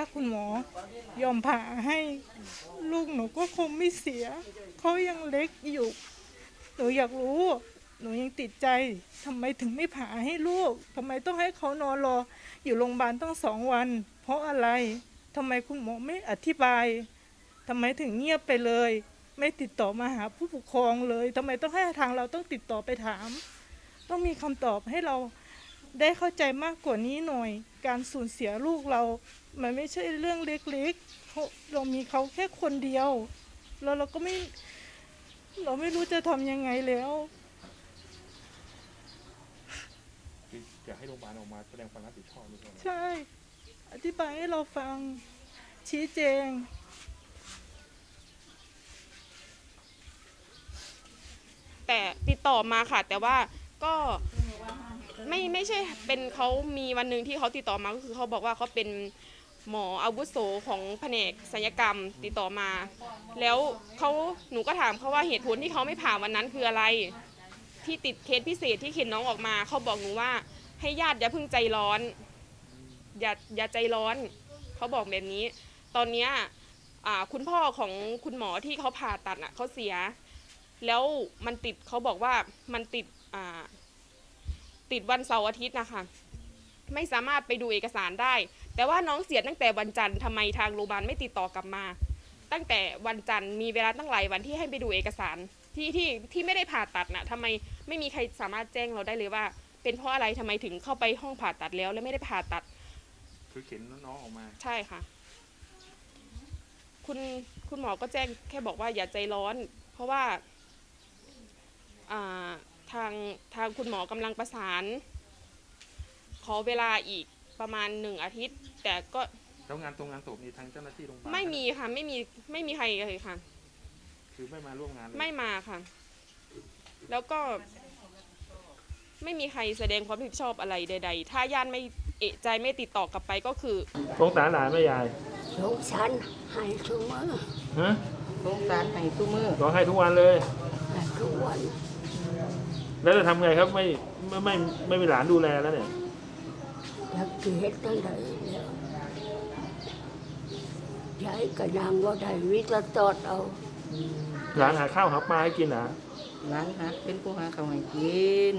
ถ้าคุณหมอยอมผ่าให้ลูกหนูก็คงไม่เสีย เขายังเล็กอยู่ หนูอยากรู้ หนูยังติดใจทำไมถึงไม่ผ่าให้ลูกทำไมต้องให้เขานอนรอ อยู่โรงพยาบาลต้องสองวัน เพราะอะไร ทำไมคุณหมอไม่อธิบายทำไมถึงเงียบไปเลย ไม่ติดต่อมาหาผู้ปกครองเลยทำไมต้องให้ทางเราต้องติดต่อไปถาม ต้องมีคำตอบให้เราได้เข้าใจมากกว่านี้หน่อย การสูญเสียลูกเรา มันไม่ใช่เรื่องเล็กๆเขาเรามีเขาแค่คนเดียว แล้วเราก็ไม่ เราไม่รู้จะทำยังไงแล้วคืออยากให้โรงพยาบาลออกมาแสดงความรับผิดชอบด้วยใช่อธิ บายให้เราฟังชี้แจง แต่ติดต่อมาค่ะ แต่ว่าก็ไม่ไม่ใช่เป็นเขามีวันหนึ่งที่เขาติดต่อมาก็คือเขาบอกว่าเขาเป็นหมออาวุโสของแผนกศัลยกรรมติดต่อมา แล้วเขาหนูก็ถามเขาว่าเหตุผลที่เขาไม่ผ่าวันนั้นคืออะไร ที่ติดเคสพิเศษที่เข็นน้องออกมาเขาบอกหนูว่าให้ญาติอย่าเพิ่งใจร้อน อย่าอย่าใจร้อน เขาบอกแบบนี้ ตอนเนี้ยอ่าคุณพ่อของคุณหมอที่เขาผ่าตัดอะเขาเสีย แล้วมันติดเขาบอกว่ามันติดอ่าติดวันเสาร์อาทิตย์นะคะ ไม่สามารถไปดูเอกสารได้ แต่ว่าน้องเสียตั้งแต่วันจันทร์ทำไมทางโรงพยาบาลไม่ติดต่อกลับมา ตั้งแต่วันจันทร์มีเวลาตั้งหลายวันที่ให้ไปดูเอกสารที่ที่ที่ไม่ได้ผ่าตัดน่ะทำไมไม่มีใครสามารถแจ้งเราได้เลยว่า เป็นเพราะอะไรทำไมถึงเข้าไปห้องผ่าตัดแล้ว แล้วไม่ได้ผ่าตัด คือเข็นน้องๆออกมา ใช่ค่ะ คุณคุณหมอก็แจ้งแค่บอกว่าอย่าใจร้อน เพราะว่าอ่าทางทางคุณหมอกำลังประสาน ขอเวลาอีกประมาณหนึ่งอาทิตย์ แต่ก็แล้วงานตรงงานศพนี่ทางเจ้าหน้าที่โรงพยาบาลไม่มีค่ะ ไม่มีไม่มีใครเลยค่ะ คือไม่มาร่วมงานเลยไม่มาค่ะ แล้วก็ไม่มีใครแสดงความรับผิดชอบอะไรใด ๆ ถ้าญาติไม่ เอะใจไม่ติดต่อกลับไปก็คือสงสารหลานไหม่ยายสงสารให้ทุกมื้อฮะสงสารให้ทุกมือร้องไห้ทุกวันเลยให้ทุกวันแล้วจะทำไงครับไม่ไม่ไม่ไม่มีหลานดูแลแล้วเนี่ยอยากสิเฮ็ดจังไดแล้วยายก็ยังบ่ได้วิตาตอดเอา หลานหาข้าวหาปลาให้กินนะร้านฮักเป็นผู้หาเขาวให้กิน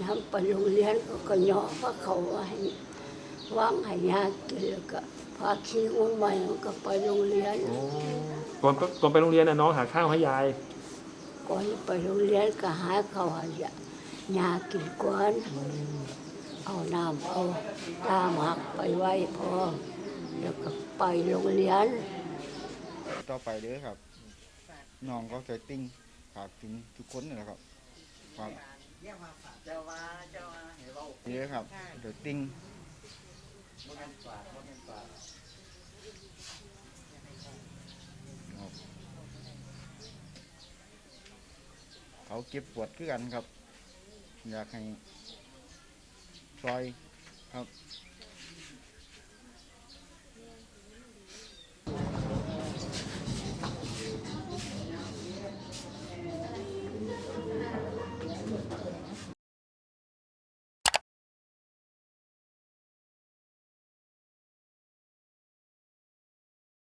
น้ำไปโรงเรียนก็ก็ย่อพระเขาไว้วางให้ยากินแล้วก็พาขี้อุ้มใหม่ก็ไปโรงเรียน ก่อนก่อนไปโรงเรียนน่ะน้องหาข้าวให้ยาย ก่อนไปโรงเรียนก็หาเขาวให้ยาหยากินก่อนเอาน้ำเอาตามหักไปไว้พอแล้วก็ไปโรงเรียน ต่อไปเด้อครับน้องก็เคยติ้งฝากถึงทุกคนนี่แหละครับฝาก เยอะครับเดี๋ยวติ้งครับเขาเก็บปวดคือกันครับ อยากให้ซอยครับ